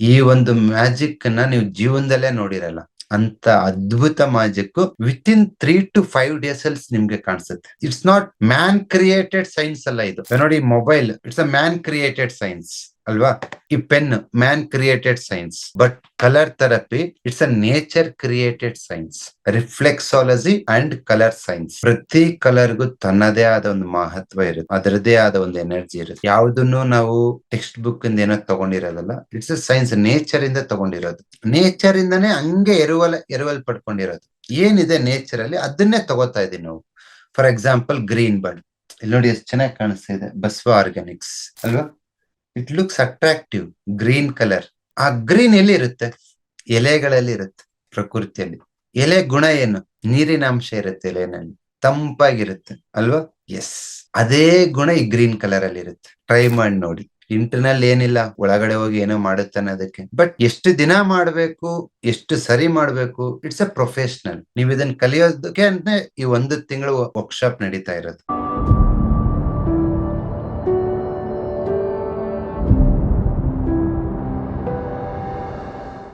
ಈ ಒಂದು ಮ್ಯಾಜಿಕ್ನ ನೀವು ಜೀವನದಲ್ಲೇ ನೋಡಿರಲ್ಲ. ಅಂತ ಅದ್ಭುತ magic within three to five days ಅಲ್ಲಿ ನಿಮ್ಗೆ ಕಾಣಿಸುತ್ತೆ. It's not man created science ಅಲ್ಲ ಇದು. ನೋಡಿ mobile it's a man created science ಅಲ್ವಾ? ಈ pen, man created science. But colour therapy, it's a nature created science. Reflexology and colour science. ಪ್ರತಿ ಕಲರ್ಗೂ ತನ್ನದೇ ಆದ ಒಂದು ಮಹತ್ವ ಇರುತ್ತೆ. ಅದರದೇ ಆದ ಒಂದು ಎನರ್ಜಿ ಇರುತ್ತೆ. ಯಾವುದನ್ನು ನಾವು ಟೆಕ್ಸ್ಟ್ ಬುಕ್ ಇಂದ ಏನೋ ತಗೊಂಡಿರೋದಲ್ಲ, ಇಟ್ಸ್ ಅ ಸೈನ್ಸ್. ನೇಚರ್ ಇಂದ ತಗೊಂಡಿರೋದು. ನೇಚರ್ ಇಂದನೇ ಹಂಗೆ ಎರವಲ್ ಎರವಲ್ ಪಡ್ಕೊಂಡಿರೋದು ಏನಿದೆ ನೇಚರ್ ಅಲ್ಲಿ ಅದನ್ನೇ ತಗೋತಾ ಇದೀವಿ ನಾವು. For example, green bird. ಇಲ್ಲಿ ನೋಡಿ, ಎಷ್ಟು ಚೆನ್ನಾಗಿ ಕಾಣಿಸ್ತಾ ಇದೆ ಬಸ್ವ ಆರ್ಗ್ಯಾನಿಕ್ಸ್. ಅಲ್ವಾ? It looks attractive green colour ಆ ಗ್ರೀನ್ ಎಲ್ಲಿ ಇರುತ್ತೆ ಎಲೆಗಳಲ್ಲಿ ಇರುತ್ತೆ ಪ್ರಕೃತಿಯಲ್ಲಿ. ಎಲೆ ಗುಣ ಏನು? ನೀರಿನ ಅಂಶ ಇರುತ್ತೆ ಎಲೆನಲ್ಲಿ. ತಂಪಾಗಿರುತ್ತೆ, ಅಲ್ವಾ? ಎಸ್ ಅದೇ ಗುಣ ಈ ಗ್ರೀನ್ ಕಲರ್ ಅಲ್ಲಿ ಇರುತ್ತೆ ಟ್ರೈ ಮಾಡಿ ನೋಡಿ. ಇಂಟರ್ನಲ್ ಏನಿಲ್ಲ, ಒಳಗಡೆ ಹೋಗಿ ಏನೋ ಮಾಡುತ್ತಾನೆ ಅದಕ್ಕೆ ಬಟ್ ಎಷ್ಟು ದಿನ ಮಾಡ್ಬೇಕು, ಎಷ್ಟು ಸರಿ ಮಾಡ್ಬೇಕು ಇಟ್ಸ್ ಅ ಪ್ರೊಫೆಷನಲ್ ನೀವು ಇದನ್ನ ಕಲಿಯೋದಕ್ಕೆ ಅಂತ ಈ ಒಂದು ತಿಂಗಳು ವರ್ಕ್ಶಾಪ್ ನಡೀತಾ ಇರೋದು.